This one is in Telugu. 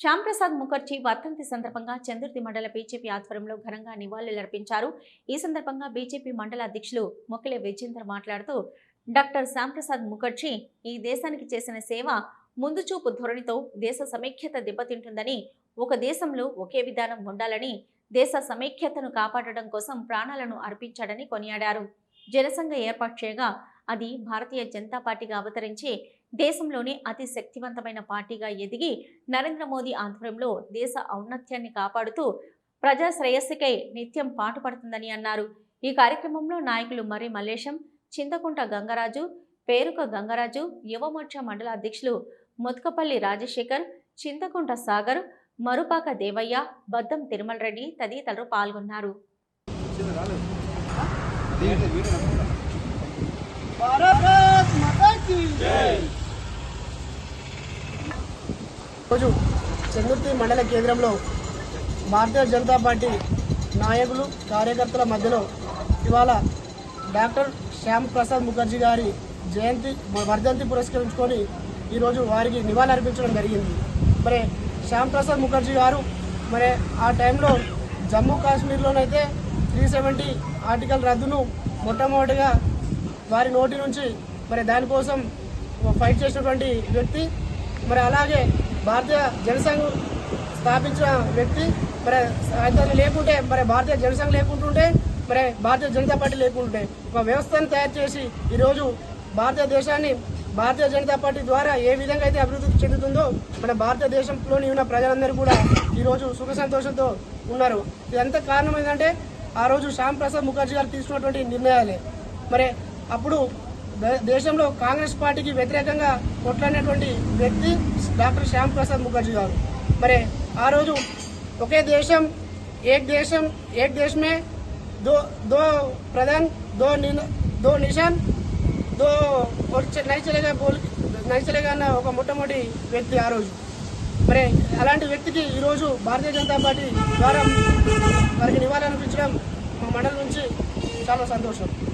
శ్యాంప్రసాద్ ముఖర్జీ వర్ధంతి సందర్భంగా చందుర్తి మండల బీజేపీ ఆధ్వర్యంలో ఘనంగా నివాళులర్పించారు. ఈ సందర్భంగా బీజేపీ మండల అధ్యక్షులు మొక్కలే విజేందర్ మాట్లాడుతూ డాక్టర్ శ్యాంప్రసాద్ ముఖర్జీ ఈ దేశానికి చేసిన సేవ ముందుచూపు ధోరణితో దేశ సమైక్యత దెబ్బతింటుందని ఒక దేశంలో ఒకే విధానం ఉండాలని దేశ సమైక్యతను కాపాడడం కోసం ప్రాణాలను అర్పించాడని కొనియాడారు. జనసంఘ ఏర్పాటు చేయగా అది భారతీయ జనతా పార్టీగా అవతరించి దేశంలోనే అతి శక్తివంతమైన పార్టీగా ఎదిగి నరేంద్ర మోదీ ఆధ్వర్యంలో దేశ ఔన్నత్యాన్ని కాపాడుతూ ప్రజా శ్రేయస్సుకై నిత్యం పాటుపడుతుందని అన్నారు. ఈ కార్యక్రమంలో నాయకులు మరి మల్లేశం చింతకుంట గంగరాజు పేరుక గంగరాజు యువమోర్చా మండల అధ్యక్షులు ముత్కపల్లి రాజశేఖర్ చింతకుంట సాగర్ మరుపాక దేవయ్య బద్దం తిరుమల రెడ్డి తదితరులు పాల్గొన్నారు. రోజు చెంగుర్తి మండల కేంద్రంలో భారతీయ జనతా పార్టీ నాయకులు కార్యకర్తల మధ్యలో ఇవాళ డాక్టర్ శ్యామ్ ప్రసాద్ ముఖర్జీ గారి జయంతి వర్ధంతి పురస్కరించుకొని ఈరోజు వారికి నివాళులర్పించడం జరిగింది. మరి శ్యామ్ ప్రసాద్ ముఖర్జీ గారు మరి ఆ టైంలో జమ్మూ కాశ్మీర్లోనైతే త్రీ సెవెంటీ ఆర్టికల్ రద్దును మొట్టమొదటిగా వారి నోటి నుంచి మరి దానికోసం ఫైట్ చేసినటువంటి వ్యక్తి మరి అలాగే భారతీయ జనసంఘం స్థాపించిన వ్యక్తి మరి అతను లేకుంటే మరి భారతీయ జనసంఘ లేకుంటుంటే మరి భారతీయ జనతా పార్టీ లేకుంటుంటే ఒక వ్యవస్థను తయారు చేసి ఈరోజు భారతదేశాన్ని భారతీయ జనతా పార్టీ ద్వారా ఏ విధంగా అయితే అభివృద్ధి చెందుతుందో మన భారతదేశంలోని ఉన్న ప్రజలందరూ కూడా ఈరోజు సుఖ సంతోషంతో ఉన్నారు. ఇదంతా కారణం ఏంటంటే ఆ రోజు శ్యామ్ ప్రసాద్ ముఖర్జీ గారు తీసుకున్నటువంటి నిర్ణయాలే. మరి అప్పుడు దేశంలో కాంగ్రెస్ పార్టీకి వ్యతిరేకంగా కొట్లాడినటువంటి వ్యక్తి డాక్టర్ శ్యామ్ ప్రసాద్ ముఖర్జీ గారు. మరి ఆ రోజు ఒకే దేశం ఏక్ దేశం ఏక్ దేశమే దో దో ప్రధాన్ దో నిన్ దో నిషాన్ దో వచ్చే- బోల్ నైచలేగా అన్న ఒక మొట్టమొదటి వ్యక్తి ఆ రోజు. మరి అలాంటి వ్యక్తికి ఈరోజు భారతీయ జనతా పార్టీ ద్వారా వారికి నివాళులర్పించడం మా మండలి నుంచి చాలా సంతోషం.